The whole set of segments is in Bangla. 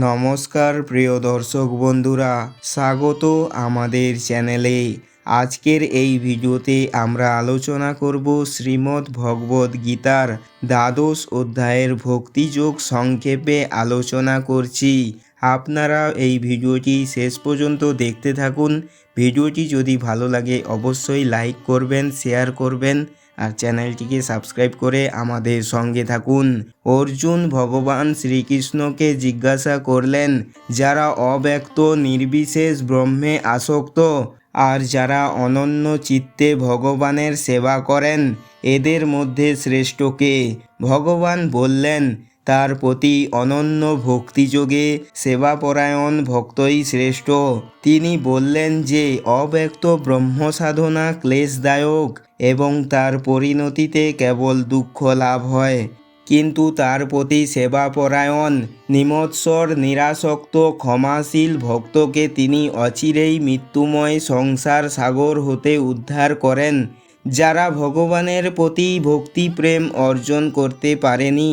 নমস্কার, প্রিয় দর্শক বন্ধুরা। স্বাগত আমাদের চ্যানেলে। আজকের এই ভিডিওতে আমরা আলোচনা করব শ্রীমদ্ ভগবদ গীতার দ্বাদশ অধ্যায়ের ভক্তিযোগ সংক্ষেপে আলোচনা করছি। আপনারা এই ভিডিওটি শেষ পর্যন্ত দেখতে থাকুন। ভিডিওটি যদি ভালো লাগে, অবশ্যই লাইক করবেন, শেয়ার করবেন। আর চ্যানেলটিকে সাবস্ক্রাইব করে আমাদের সঙ্গে থাকুন। অর্জুন ভগবান শ্রীকৃষ্ণকে জিজ্ঞাসা করলেন, যারা অব্যক্ত, নির্বিশেষ ব্রহ্মে আসক্ত আর যারা অনন্য চিত্তে ভগবানের সেবা করেন, এদের মধ্যে শ্রেষ্ঠকে ভগবান বললেন তার প্রতি অনন্য ভক্তিযোগে সেবাপরায়ণ ভক্তই শ্রেষ্ঠ। তিনি বললেন যে, অব্যক্ত ব্রহ্ম সাধনা ক্লেশদায়ক এবং তার পরিণতিতে কেবল দুঃখ লাভ হয়। কিন্তু তার প্রতি সেবাপরায়ণ, নিমৎসর, নিরাসক্ত, ক্ষমাশীল ভক্তকে তিনি অচিরেই মৃত্যুময় সংসার সাগর হতে উদ্ধার করেন, যারা ভগবানের প্রতি ভক্তি প্রেম অর্জন করতে পারেনি।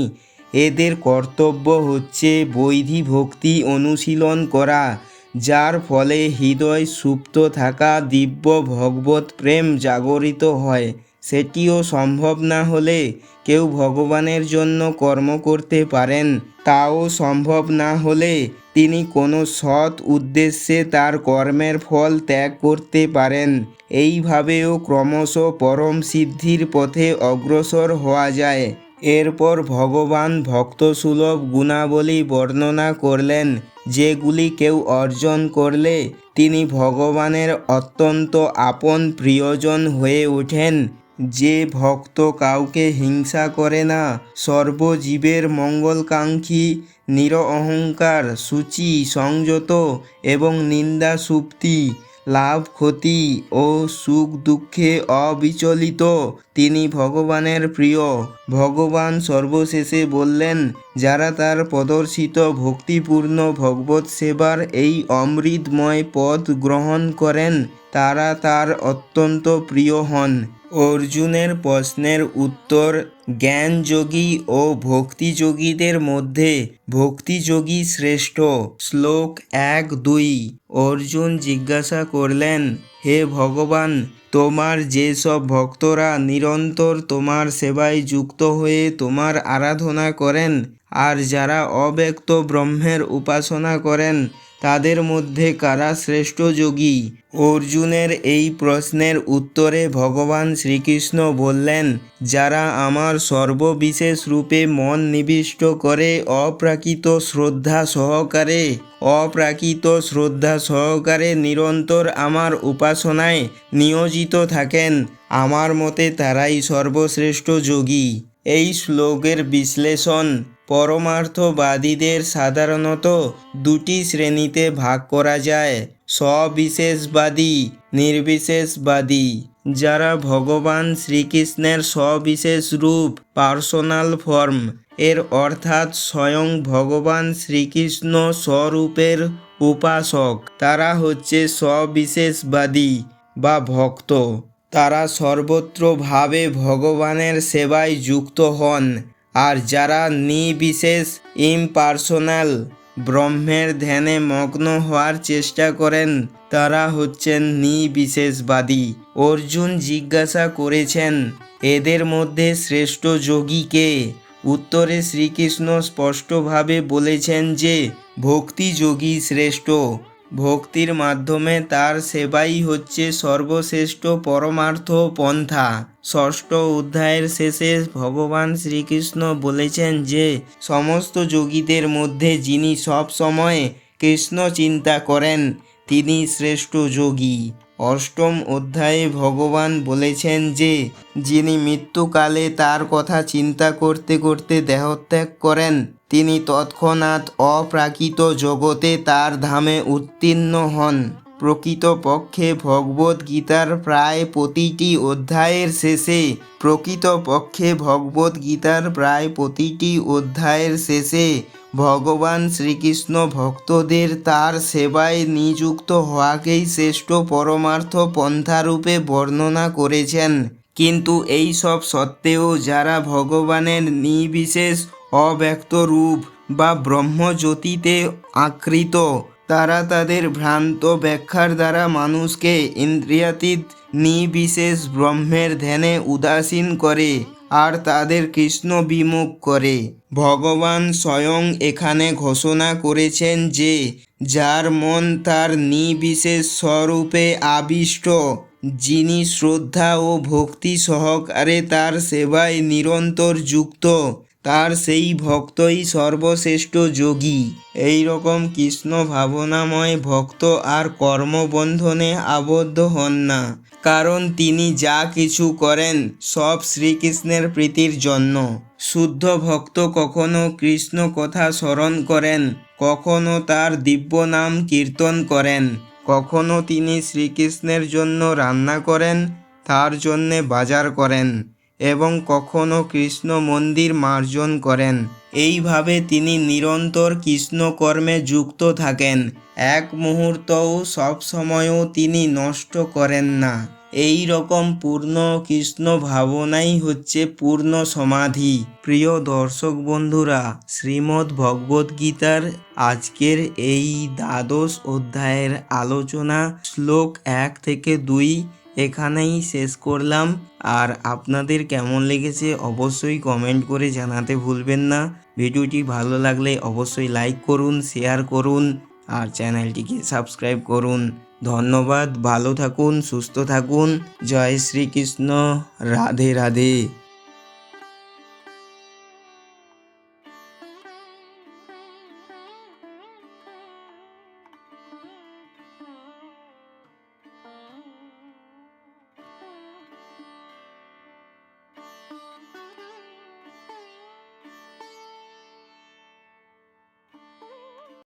এদের কর্তব্য হচ্ছে বৈধি ভক্তি অনুশীলন করা, যার ফলে হৃদয় সুপ্ত থাকা, দিব্য ভগবত প্রেম জাগরিত হয়। সেটিও সম্ভব না হলে কেউ ভগবানের জন্য কর্ম করতে পারেন, তাও সম্ভব না হলে তিনি কোনো সৎ উদ্দেশ্যে তার কর্মের ফল ত্যাগ করতে পারেন। এইভাবেও ক্রমশ পরম সিদ্ধির পথে অগ্রসর হওয়া যায়। এরপর ভগবান ভক্তসুলভ গুণাবলী বর্ণনা করলেন, যেগুলি কেউ অর্জন করলে তিনি ভগবানের অত্যন্ত আপন প্রিয়জন হয়ে ওঠেন। যে ভক্ত কাউকে হিংসা করে না, সর্বজীবের মঙ্গলকাঙ্ক্ষী নির অহংকার সূচি, সংযত এবং নিন্দা, সুপ্তি লাভ, ক্ষতি ও সুখ, দুঃখে অবিচলিত। তিনি ভগবানের প্রিয়। ভগবান সর্বশেষে বললেন, যারা তার প্রদর্শিত ভক্তিপূর্ণ ভগবত সেবার এই অমৃতময় পদ গ্রহণ করেন, তারা তার অত্যন্ত প্রিয় হন। অর্জুনের প্রশ্নের উত্তর জ্ঞানযোগী ও ভক্তিযোগীদের মধ্যে ভক্তিযোগী শ্রেষ্ঠ। শ্লোক এক দুই। অর্জুন জিজ্ঞাসা করলেন, হে ভগবান, তোমার যেসব ভক্তরা নিরন্তর তোমার সেবায় যুক্ত হয়ে তোমার আরাধনা করেন আর যারা অব্যক্ত ব্রহ্মের উপাসনা করেন তাদের মধ্যে কারা শ্রেষ্ঠ যোগী? অর্জুনের এই প্রশ্নের উত্তরে ভগবান শ্রীকৃষ্ণ বললেন, যারা আমার সর্ববিশেষ রূপে মন নিবিষ্ট করে অপ্রাকৃত শ্রদ্ধা সহকারে, অপ্রাকৃত শ্রদ্ধা সহকারে নিরন্তর আমার উপাসনায় নিয়োজিত থাকেন, আমার মতে তারাই সর্বশ্রেষ্ঠ যোগী। এই শ্লোকের বিশ্লেষণ পরমার্থবাদীদের সাধারণত দুটি শ্রেণীতে ভাগ করা যায়। সবিশেষবাদী, নির্বিশেষবাদী, যারা ভগবান শ্রীকৃষ্ণের সবিশেষ রূপ, পার্সোনাল ফর্ম, এর অর্থাৎ স্বয়ং ভগবান শ্রীকৃষ্ণ স্বরূপের উপাসক। তারা হচ্ছে সবিশেষবাদী বা ভক্ত। তারা সর্বত্রভাবে ভগবানের সেবায় যুক্ত হন। আর যারা নিবিশেষ ইমপার্সোনাল ব্রহ্মের ধ্যানে মগ্ন হওয়ার চেষ্টা করেন, তারা হচ্ছেন নিবিশেষবাদী অর্জুন জিজ্ঞাসা করেছেন, এদের মধ্যে শ্রেষ্ঠ যোগী কে? উত্তরে শ্রীকৃষ্ণ স্পষ্টভাবে বলেছেন যে ভক্তিযোগী শ্রেষ্ঠ। ভক্তির মাধ্যমে তার সেবাই হচ্ছে সর্বশ্রেষ্ঠ পরমার্থ পন্থা। ষষ্ঠ অধ্যায়ের শেষে ভগবান শ্রীকৃষ্ণ বলেছেন যে, সমস্ত যোগীদের মধ্যে যিনি সব সময় কৃষ্ণ চিন্তা করেন, তিনি শ্রেষ্ঠ যোগী। অষ্টম অধ্যায়ে ভগবান বলেছেন যে, যিনি মৃত্যুকালে তার কথা চিন্তা করতে করতে দেহত্যাগ করেন তিনি তৎক্ষণাৎ অপ্রাকৃত জগতে তার ধামে উত্তীর্ণ হন। প্রকৃতপক্ষে ভগবদ গীতার প্রায় প্রতিটি অধ্যায়ের শেষে, প্রকৃতপক্ষে ভগবদ গীতার প্রায় প্রতিটি অধ্যায়ের শেষে ভগবান শ্রীকৃষ্ণ ভক্তদের তার সেবায় নিযুক্ত হওয়াকেই শ্রেষ্ঠ পরমার্থ পন্থারূপে বর্ণনা করেছেন। কিন্তু এই সব সত্ত্বেও যারা ভগবানের নির্বিশেষ অব্যক্ত রূপ বা ব্রহ্মজ্যোতিতে আকৃত। তারা তাদের ভ্রান্ত ব্যাখ্যার দ্বারা মানুষকে ইন্দ্রিয়াতীত নিবিশেষ ব্রহ্মের ধ্যানে উদাসীন করে আর তাদের কৃষ্ণ বিমুখ করে। ভগবান স্বয়ং এখানে ঘোষণা করেছেন যে, যার মন তার নিবিশেষ স্বরূপে আবিষ্ট, যিনি শ্রদ্ধা ও ভক্তি সহকারে তার সেবায় নিরন্তর যুক্ত। তার সেই ভক্তই সর্বশ্রেষ্ঠ যোগী। এই রকম কৃষ্ণ ভাবনাময় ভক্ত আর কর্মবন্ধনে আবদ্ধ হন না। কারণ তিনি যা কিছু করেন সব শ্রীকৃষ্ণের প্রীতির জন্য। শুদ্ধ ভক্ত কখনো কৃষ্ণ কথা স্মরণ করেন, কখনো তার দিব্য নাম কীর্তন করেন, কখনো তিনি শ্রীকৃষ্ণের জন্য রান্না করেন, তার জন্যে বাজার করেন। এবং কখনো কৃষ্ণ মন্দির মার্জন করেন। এইভাবে তিনি নিরন্তর কৃষ্ণ কর্মে যুক্ত থাকেন। এক মুহূর্তও সব সময়ও তিনি নষ্ট করেন না। এই রকম পূর্ণ কৃষ্ণ ভাবনাই হচ্ছে পূর্ণ সমাধি। প্রিয় দর্শক বন্ধুরা, শ্রীমদ্ ভগবদ গীতার আজকের এই দ্বাদশ অধ্যায়ের আলোচনা শ্লোক এক থেকে দুই এখানেই শেষ করলাম। আর আপনাদের কেমন লেগেছে অবশ্যই কমেন্ট করে জানাতে ভুলবেন না। ভিডিওটি ভালো লাগলে অবশ্যই লাইক করুন শেয়ার করুন, আর চ্যানেলটিকে সাবস্ক্রাইব করুন। ধন্যবাদ, ভালো থাকুন, সুস্থ থাকুন। জয় শ্রীকৃষ্ণ, রাধে রাধে।